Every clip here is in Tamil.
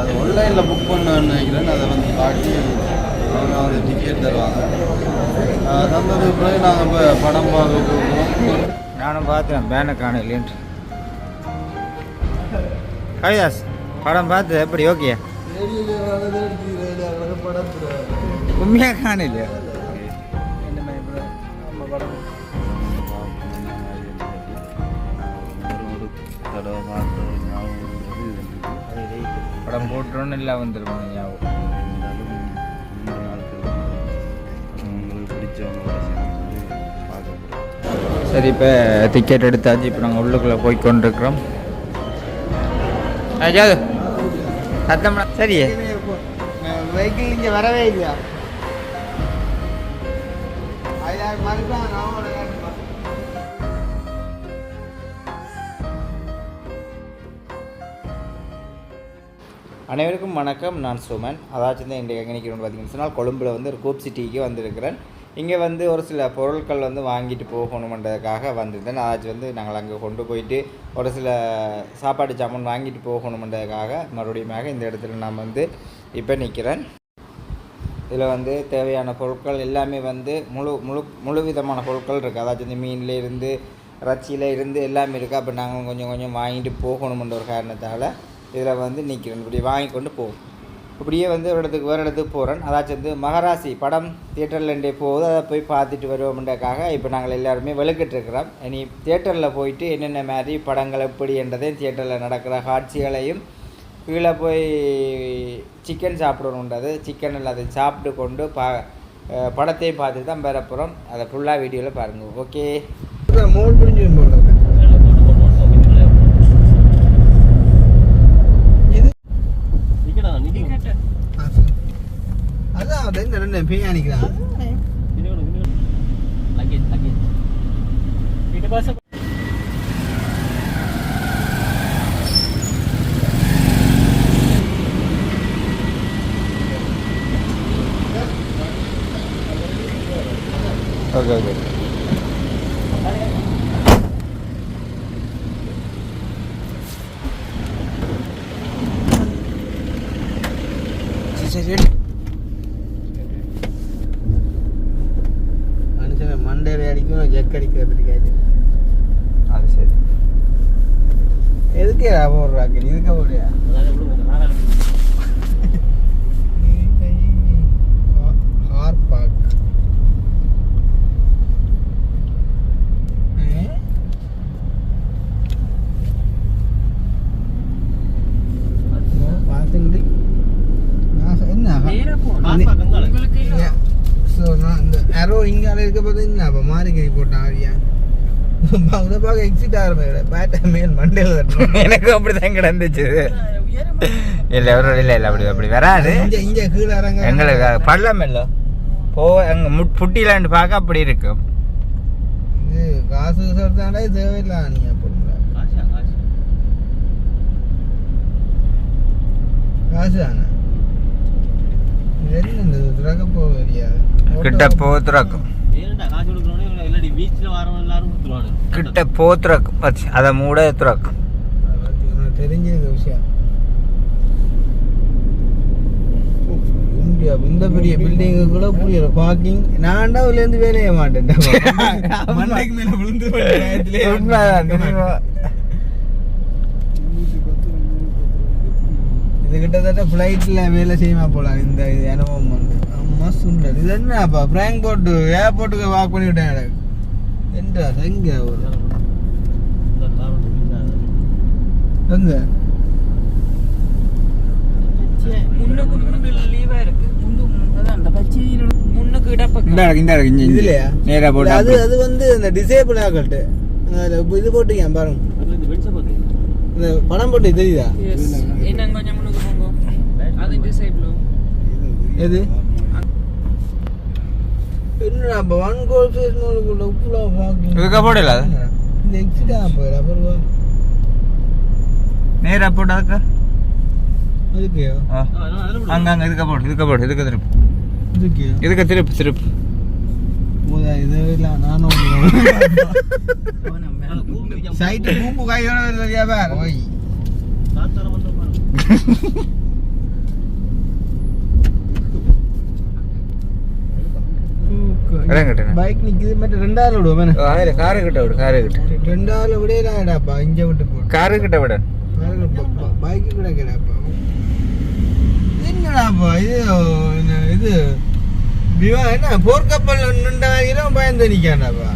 அது ஆன்லைனில் புக் பண்ண நினைக்கிறேன். அதை வந்து காட்டி அவங்க வந்து டிக்கெட் தருவாங்க. அஹ் தந்ததுக்கு பிறகு நாங்கள் இப்போ படம் பார்க்க போகிறோம் நானும் பார்த்தேன் பேனை காணலேன்ட்டு ஹரிதாஸ் படம் பார்த்து எப்படி? ஓகே உண்மையாக காணலையா? தடவை. படம் போட்டுறோன்னு இல்லை வந்துருவாங்க ஞாபகம் உங்களுக்கு சரி இப்போ டிக்கெட் எடுத்தாச்சு. இப்போ நாங்கள் உள்ளுக்குள்ளே போய் கொண்டிருக்கிறோம். ஜாது சத்தம் சரி. வெஹிக்கிள் இங்கே வரவே இல்லையா? ஐயாயிரம் மறுபடியும் அனைவருக்கும் வணக்கம். நான் சுமன். அதாச்சும் தான் இன்றைக்கு எங்கே நிற்கிறோம்னு பார்த்தீங்கன்னு சொன்னால் கொழும்பில் வந்து ஒரு கூப் சிட்டிக்கு வந்திருக்கிறேன். இங்கே வந்து ஒரு சில பொருட்கள் வந்து வாங்கிட்டு போகணுமென்றதுக்காக வந்திருந்தேன். அதாச்சும் வந்து நாங்கள் அங்கே கொண்டு போயிட்டு ஒரு சில சாப்பாடு சாமான் வாங்கிட்டு போகணுமன்றதுக்காக மறுபடியும் இந்த இடத்துல நான் வந்து இப்போ நிற்கிறேன் இதில் வந்து தேவையான பொருட்கள் எல்லாமே வந்து முழு முழு முழு விதமான பொருட்கள் இருக்குது அதாச்சும் இந்த மீன்லேருந்து இறைச்சியில் இருந்து எல்லாமே இருக்குது அப்போ நாங்கள் கொஞ்சம் கொஞ்சம் வாங்கிட்டு போகணுமென்ற ஒரு காரணத்தால் இதில் வந்து நிற்கிறேன். இப்படி வாங்கி கொண்டு போவோம் இப்படியே வந்து ஒரு இடத்துக்கு வேறு இடத்துக்கு போகிறேன் அதாச்சும் வந்து மகராசி படம் தியேட்டர்லேருந்தே போகுது. அதை போய் பார்த்துட்டு வருவோம்ன்றக்காக இப்போ நாங்கள் எல்லாருமே வெளுக்கிட்டு இருக்கிறோம். இனி தியேட்டரில் போயிட்டு என்னென்ன மாதிரி படங்கள் எப்படி என்றதையும் தியேட்டரில் நடக்கிற காட்சிகளையும் கீழே போய் சிக்கன் சாப்பிடணுன்றது சிக்கன் அதை சாப்பிட்டு கொண்டு பா படத்தையும் பார்த்துட்டு தான் பெற போகிறோம். அதை ஃபுல்லாக வீடியோவில் பாருங்கள் ஓகே. மோல் பிடிஞ்சி போடுறேன் அதான் அது இந்த ரெண்டு பேய் அணிக்கிறான் ஓகே ஓகே சரி சரி மனுஷன் மண்டையில அடிக்கிறது கேட்டு அது சரி. எதுக்கு போடுறாங்க இதுக்கு போடுறியா? ஹார் பார்க் பார்த்துக்கிட்டு நான் சொ- என்ன ஸோ நான் இந்த இங்கே இருக்க பார்த்து என்ன அப்போ மாறிக்கறி போட்டான் ஆரியா பார்க்க எக்ஸிட் ஆகிற பேட்டை மேல் மண்டையில் தட்டணும் எனக்கு அப்படி தான் கிடந்துச்சு இல்லை ஒரு இல்லை இல்லை அப்படி அப்படி வராது இங்க இங்க கீழே இறங்க எங்களுக்கு பள்ளம் இல்லை போ எங்க முட் புட்டிலாண்டு பார்க்க அப்படி இருக்கும் இது காசு சொல்றதாண்டா இது தேவையில்லை நீ அப்படின்ற காசு தானே இது என்ன இந்த திறக்க போவரியா கிட்ட போத்துறக்கும் வச்சு அதை மூட துறக்கும் தெரிஞ்சிருக்க விஷயம். இந்த பெரிய பில்டிங்கு கூட புரியல. பார்க்கிங் நான்டா உள்ள இருந்து வேலைய மாட்டேன். மண்டைக்கு மேல விழுந்து? இது கிட்டத்தட்ட ஃப்ளைட்ல வேலை செய்யுமா போலாம் இந்த இது அனுபவம் வந்து. சுண்டல் இது என்னப்பா பிராங்க் போட்டு ஏர்போர்ட்டுக்கு வாக் பண்ணி விட்டேன் எனக்கு. என்றா எங்க ஒரு எங்க? அது. அது வந்து இந்த டிசேபிள் ஆகல்ட்டு இது போட்டுக்கேன் பாருங்க. இந்த படம் போட்டு தெரியுதா? என்ன கொஞ்சம் முன்னுக்கு போங்க. அது டிசைபிள் எது? அப்ப ஒன் கோல் ஃபேஸ் மோலுக்குள்ள உப்புலா பாக்கிங் இதுக்கு போடல? இந்த எக்ஸிட்டா போயிடா அப்புறம் நேரா போட்டு அதுக்கு. அதுக்கு ஆ. அங்க அங்க இதுக்கு போடு இதுக்கு போடு இதுக்கு திருப்பு. இதுக்கு இதுக்கு திருப்பு திருப்பு. போதா இது இல்ல நானும் சைட்டு பூப்பு கையோட வருது பார் ஓய் இடம் கிட்ட பைக் நிக்குது. மற்ற ரெண்டாவது விடுவோம் காரு காரு கிட்ட விடு காரு கிட்ட. ரெண்டாவது விடையிலாடாப்பா இங்க விட்டு போ. காரு கிட்ட விட. பைக்கு கூட கிடாப்பா என்னடாப்பா இது இது? விவா என்ன போர்க்கப்பல் நின்றாயிரம் பயந்து நிக்காண்டாப்பா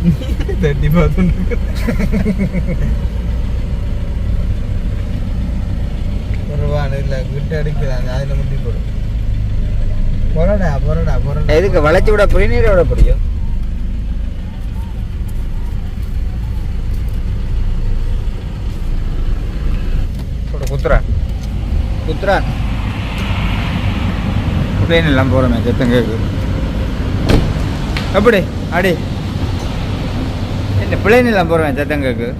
தட்டி பார்த்துட்டு வருவான் இல்லை கிட்ட அடிக்கிறாங்க அதில் முட்டி போடும் பொறடா பொறடா பொறடா. எதுக்கு வளைச்சு விட போய் நீரை விட பிடிக்கும்? போடு, குத்துறா. குத்துறா. பிளேன் எல்லாம் போகிறோமே சத்தம் கேட்குது அப்படி அடி. இல்லை பிளேன் எல்லாம் போகிறோமே சத்தம் கேட்குது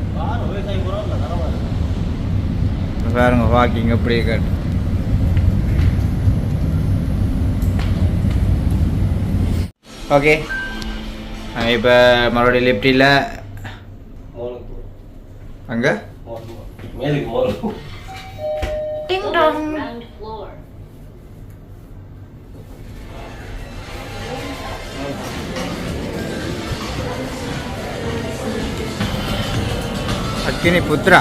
பாருங்க வாக்கிங் அப்படியே காட்டு. ஓகே இப்போ மறுபடியும் லிஃப்டில் அங்கே ground floor. அக்கினி புத்ரா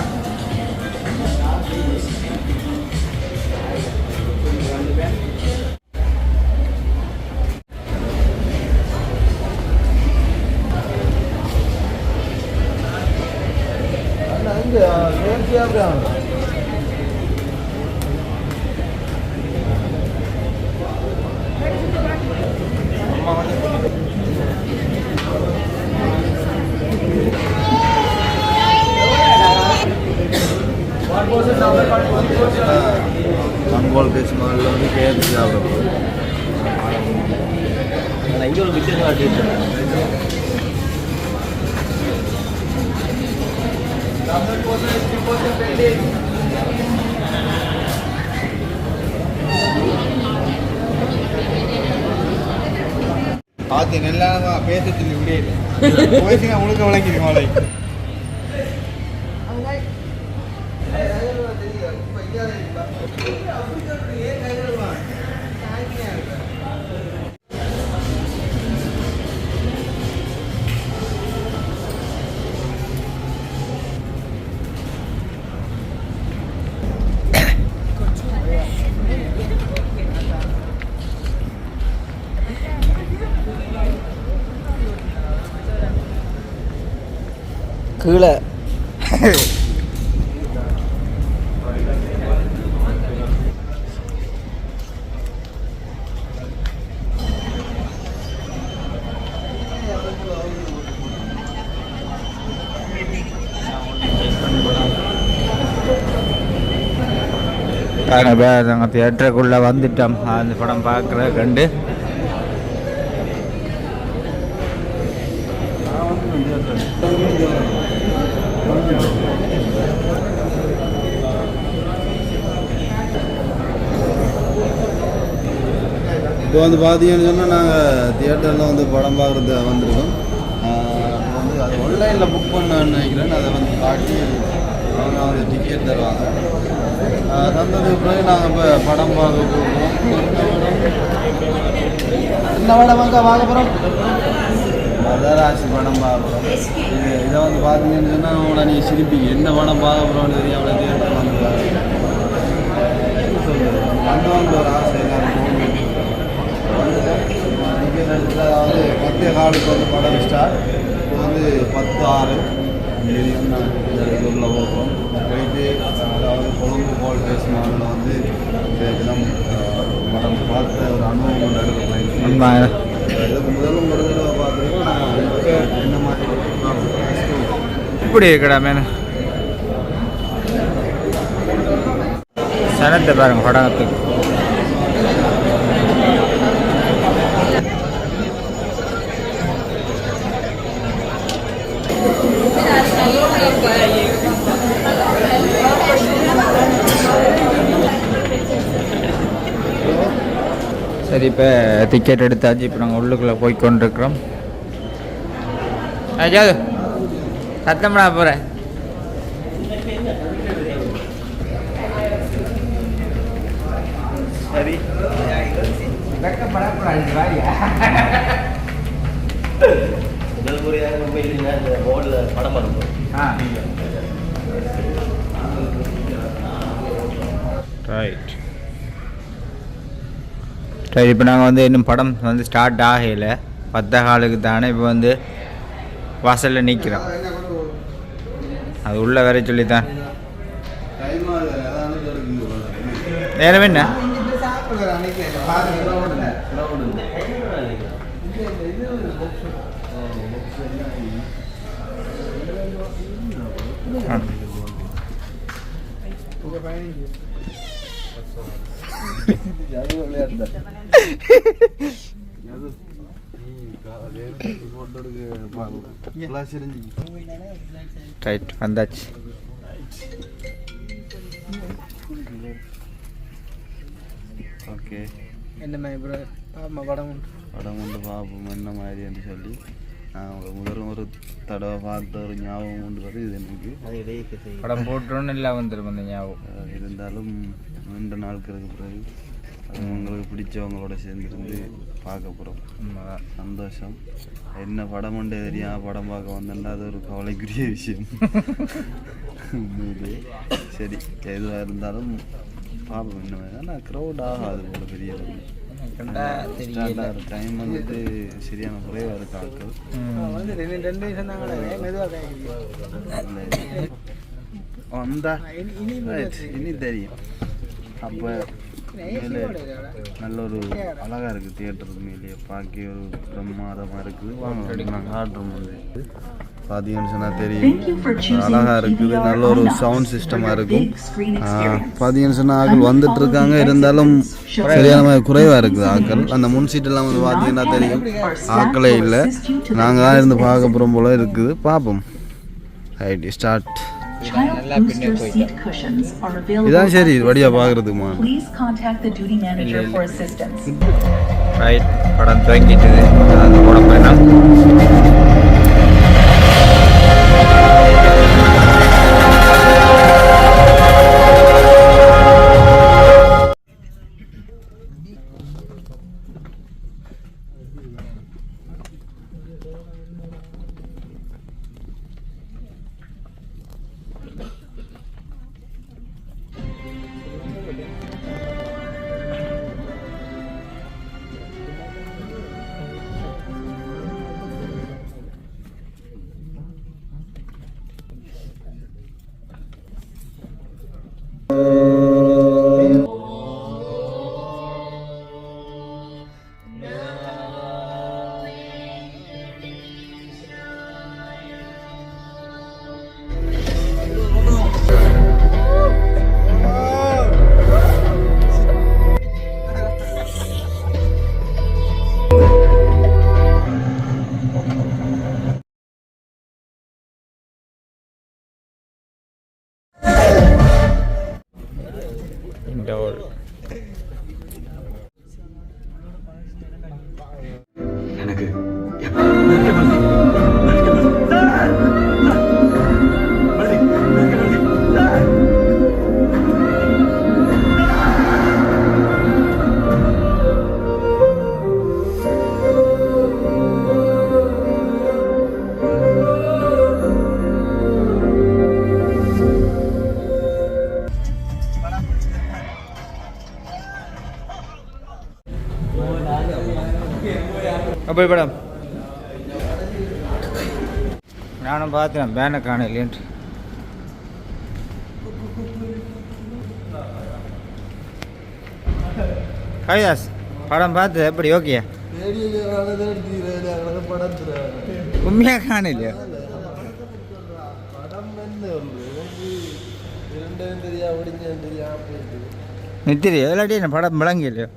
பார்த்து நல்லா பேச சொல்லி விடியல போயிடுச்சுன்னா முழுக்க விளங்கிடு கீழே. நாங்கள் தியேட்டருக்குள்ளே வந்துட்டோம். அந்த படம் பார்க்குற கண்டு இப்போ வந்து பார்த்தீங்கன்னு சொன்னால் நாங்கள் தியேட்டரில் வந்து படம் பார்க்குறது வந்திருக்கோம். இப்போ வந்து அது ஆன்லைனில் புக் பண்ண நினைக்கிறேன். அதை வந்து காட்டி அவங்க வந்து டிக்கெட் தருவாங்க. தந்ததுக்கு பிறகு நாங்கள் இப்போ படம் பார்க்க போகிறோம். என்ன படம் வாங்க பார்க்க போகிறோம். மதராசி படம் பார்க்குறோம் இது இதை வந்து பார்த்தீங்கன்னு சொன்னால் அவங்கள நீங்கள் சிரிப்பி என்ன படம் பார்க்க போகிறோம்னு தெரியாமல் தியேட்டர் வந்து பாருங்க. வந்து வந்து ஒரு ஆசை எல்லாரும் போகணும் வந்துட்டேன் எடுத்துட்டு அதாவது பத்தே காலுக்கு வந்து படம் ஸ்டார்ட் இப்போ வந்து பத்து ஆறு ஊரில் போகிறோம் போயிட்டு அதாவது கொழும்பு போல் மாலில் வந்து தினம் படம் பார்த்த ஒரு அனுபவம் கொண்டு எடுக்க உண்மை. இதுக்கு முதலும் ஒரு தடவை பார்த்துருக்கோம். நான் என்ன மாதிரி இப்படி இருக்கடா மேன. சனத்தை பாருங்க படத்துக்கு சரி இப்போ டிக்கெட் எடுத்தாச்சு. இப்போ நாங்கள் உள்ளுக்குள்ளே போய் கொண்டிருக்கிறோம். ஜாது சத்தம்டா போகிறேன் சரி. வெக்கப்படக்கூடாது வாரியா முதல் முறையாக உண்மையிலேயே இந்த போர்டில் படம் பண்ணுறோம் ஆ. ரைட் சரி இப்போ நாங்கள் வந்து இன்னும் படம் வந்து ஸ்டார்ட் ஆகலை. பத்த காலுக்கு தானே இப்போ வந்து வாசலில் நிற்கிறோம் அது உள்ளே வர சொல்லித்தான். நேரம் என்ன? சாப்பிடுற ரைட் வந்தாச்சு. ஓகே என்ன மாதிரி ப்ரோ பாப்பா படம் உண்டு. படம் கொண்டு பார்ப்போம் என்ன மாதிரின்னு சொல்லி. நான் ஒரு முதல் ஒரு தடவை பார்த்த ஒரு ஞாபகம் கொண்டு வருது இது எனக்கு. படம் போட்டோன்னு இல்லை வந்துடும் அந்த ஞாபகம். இருந்தாலும் நீண்ட நாட்களுக்கு பிறகு. அது உங்களுக்கு பிடிச்சவங்களோட சேர்ந்துருந்து பார்க்க போகிறோம். சந்தோஷம். என்ன படம் உண்டு தெரியாம? படம் பார்க்க வந்தேன்டா? அது ஒரு கவலைக்குரிய விஷயம். சரி எதுவாக இருந்தாலும் பார்ப்போம். இன்னும் ஆனால் க்ரௌட் ஆகாது போல பெரிய கண்டா தெரியல. டைம் வந்துட்டு சரியான குறைவாக இருக்கு ஆட்கள். வந்து இனி தெரியும். அப்போ நல்ல ஒரு அழகா இருக்கு தியேட்டர் உண்மையிலேயே பார்க்க ஒரு பிரமாதமாக இருக்குது. வாங்க நாங்கள் ஆர்டர் வந்து பார்த்தீங்கன்னு சொன்னால் தெரியும். அழகா இருக்குது. நல்ல ஒரு சவுண்ட் சிஸ்டமாக இருக்கும். பார்த்தீங்கன்னு சொன்னால் ஆட்கள் வந்துட்டு இருக்காங்க இருந்தாலும் சரியான மாதிரி குறைவாக இருக்குது. ஆட்கள் அந்த முன் சீட்டெல்லாம் வந்து பார்த்தீங்கன்னா தெரியும். ஆட்களே இல்லை. நாங்கள் தான் இருந்து பார்க்க போகிறோம் போல இருக்குது. பார்ப்போம் ரைட் ஸ்டார்ட் இதான் சரி வடியா பார்க்குறதுக்குமா Please contact the duty manager for assistance. Right படம் துவங்கிட்டது அது போட போயிடலாம் அப்போ படம். நானும் பார்த்தேன் பேனை காணலையன்ட்டு ஹரிதாஸ் படம் பார்த்து எப்படி ஓகே உண்மையாக காணலையா படம் என்ன படம் விளங்கலையோ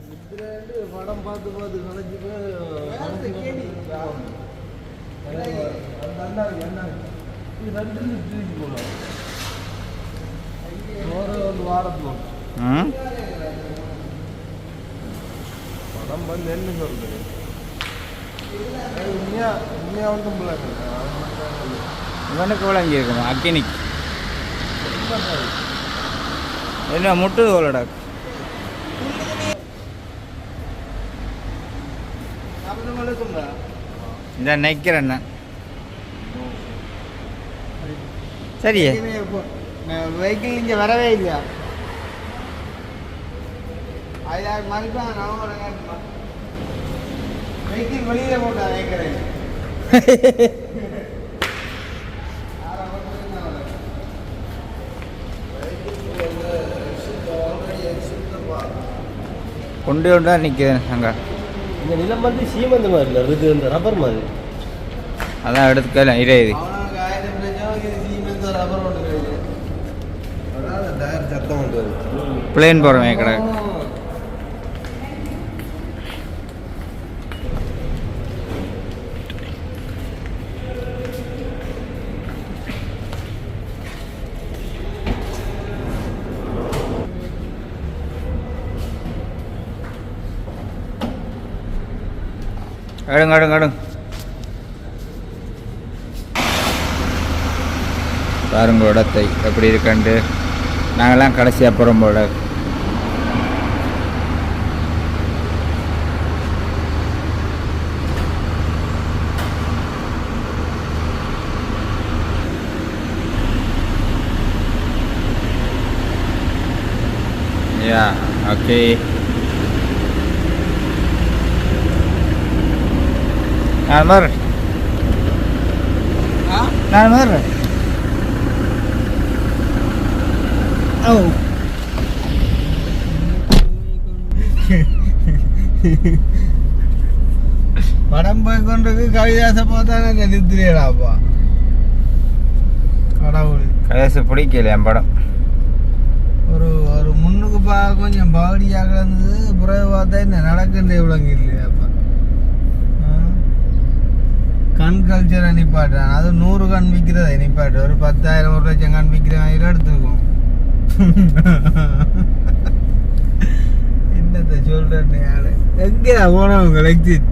இரண்டும் பார்த்து ஒடிஞ்சதும் தெரியாம போயிட்டு என்ன படம் விளங்கலையோ இதுல படம் பார்த்து பார்த்து ஒரு வாரத்தில் படம் வந்து என்ன சொல்றது உண்மையா உண்மையா வந்து இவனுக்கு விளங்கி இருக்கணும் அக்கினிக்கு. என்ன முட்டு போலடா. இந்த நிற்கிறேன் சரி வெஹிக்கிள் இங்கே வரவே இல்லையா? ஐயாயிரம் மதிப்பாங்க நான் வெஹிக்கிள் வெளியில போட்டா வைக்கிறேன் கொண்டு கொண்டு தான் நிற்கிறேன் அங்கே. இந்த நிலம் வந்து சீமந்த மாதிரி இல்லை இது இந்த ரப்பர் மாதிரி. அதான் எடுத்துக்கலாம் இதே. இது அவனுக்கு ஆயிரம் பிரச்சனை எடுங்க எடுங்க எடுங்க பாருங்க இடத்தை எப்படி இருக்கண்டு நாங்கள்லாம் கடைசியாக போகிறோம் போல. Yeah, okay. நான் வர்றேன் நான் வர்றேன் ஓ. படம் போய் கொண்டிருக்கு கவிதாசை பார்த்தா நிறுத்திடலாப்பா கடவுள். கடைசி பிடிக்கல என் படம். ஒரு ஒரு முன்னுக்கு பார்க்க கொஞ்சம் பாடியாக கிடந்தது பிறகு பார்த்தா இந்த நடக்கின்ற விலங்கு இல்லையாப்பா ஆ? கண் கல்ச்சரை நிப்பாட்டுறான் அது நூறு கண் விற்கிறத நிப்பாட்டு. ஒரு பத்தாயிரம் ஒரு லட்சம் கண் விற்கிற மாதிரி எடுத்துருக்கோம் என்னத்தை சொல்றேன்னு யாரு? எங்கேயா போனவங்க exit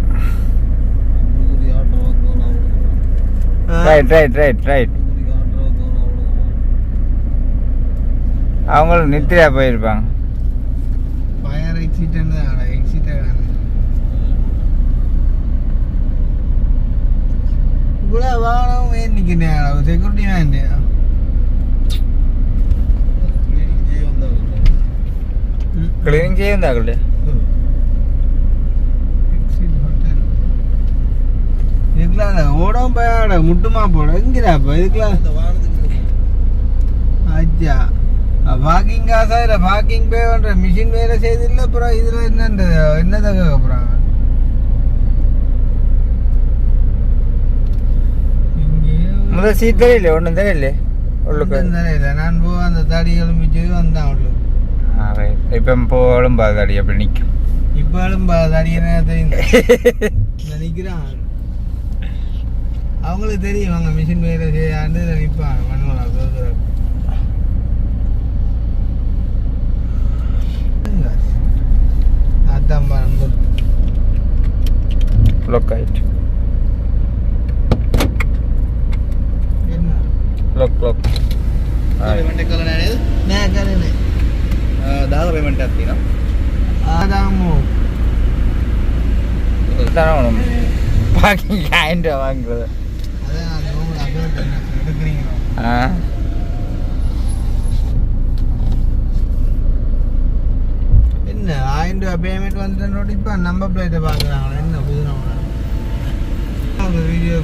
right right right right அவங்களும் நித்திரையா போயிருப்பாங்க. ஃபயர் எக்ஸிட்னு எக்ஸிட்டே இவ்வளோ வாகனம் ஏன் நிற்கிறேன் செக்யூரிட்டி வேண்டியா கிளீனிங் செய்ய வந்தாங்க ക്ലീനിങ് ചെയ്യുന്നതാകട്ടെ எக்ஸிட் ஹோட்டல் இதுக்கெல்லாம் ஓடம் போயாட முட்டுமா போட எங்கிறாப்பா இதுக்கெல்லாம் இந்த வாகனத்துக்கு அச்சா வாக்கிங் காசா இல்லை வாக்கிங் பே பண்ற மிஷின் வேலை செய்தில்ல அப்புறம் இதில் என்னன்ற என்னதை கேட்க முதல் சீட் தெரியல ஒன்றும் தெரியல உள்ளுக்கு தெரியல நான் போ அந்த தாடி எலும்பிச்சு வந்தான் உள்ளு இப்போ இப்போ எலும்பாத தாடி அப்படி நிற்கும் இப்போ எலும்பாத தாடி என்ன அவங்களுக்கு தெரியும் அவங்க மிஷின் வேலை செய்யாண்டு நிற்பாங்க மண்ணுலாம் தோத்துறாங்க அதான் லுக் ஆயிட்டு look, look. Payment එකල නෑ නේද? නෑ ගන්නේ නෑ. 10000 payment එකක් තියෙනවා. ආදාමු. තරවණු. පාකින් ගෑන්ඩ වංගල. අද නෝ අද කරගෙන. ආ என்ன ஆயிரம் ரூபா பேமெண்ட் வந்து நோட்டிப்பான் நம்ப பிளேட்டை பார்க்குறாங்களா என்ன புதுனா வீடியோ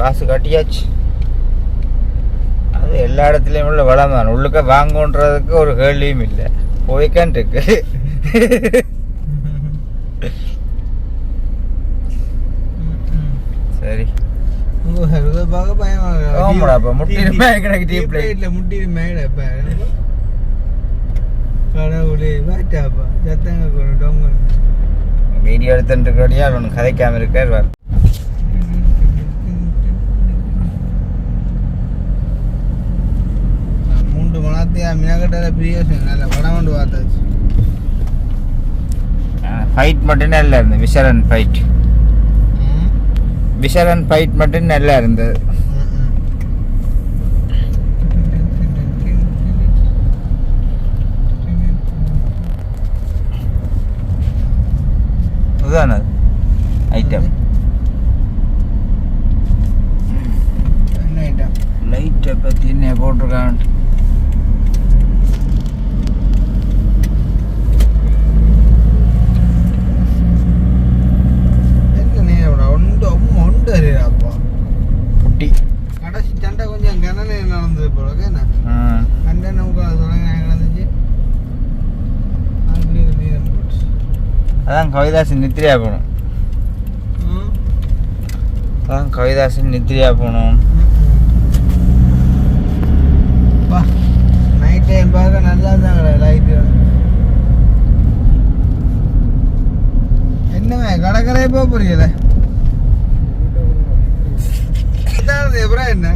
காசு கட்டியாச்சு. அது எல்லா இடத்துலையும் உள்ள வளம் தான். உள்ளுக்க வாங்கன்றதுக்கு ஒரு கேள்வியும் இல்லை. போய்க்கான் இருக்கு சரி பார்க்க பயமாக ஆமாடா, அப்ப முட்டிடுமே எனக்கு deep light. லைட்டில் முட்டிடுமே இப்போ கடவுளே பாட்டாப்பா சத்தங்க கொண்டு டொங்கு வீடியோ எடுத்துட்டு இருக்கடியா ஒன்று கதைக்காம இருக்கார் வா. மூன்று மணத்தையா பிரியோசன் நல்ல படம் கொண்டு பார்த்தாச்சு. ஃபைட் மட்டும் நல்லா இருந்தது. விஷரன் ஃபைட் விஷரன் ஃபைட் மட்டும் நல்லா இருந்தது போட்டிருக்கான் என்ன நீ ஒன்று ஒன்று அறியாப்பா குட்டி கடைசி சண்டை கொஞ்சம் கனனே நடந்தது போல என்ன ம் அண்டை நமக்கு அது தொடங்க நடந்துச்சு அப்படி நீரம் போச்சு அதான் கவிதாசன் நித்ரியா போகணும் அதான் கவிதாசன் நித்ரியா போகணும் பா நைட் டைம் பார்க்க நல்லா தாங்கடா லைட்டு என்ன கடற்கரை போக புரியல என்ன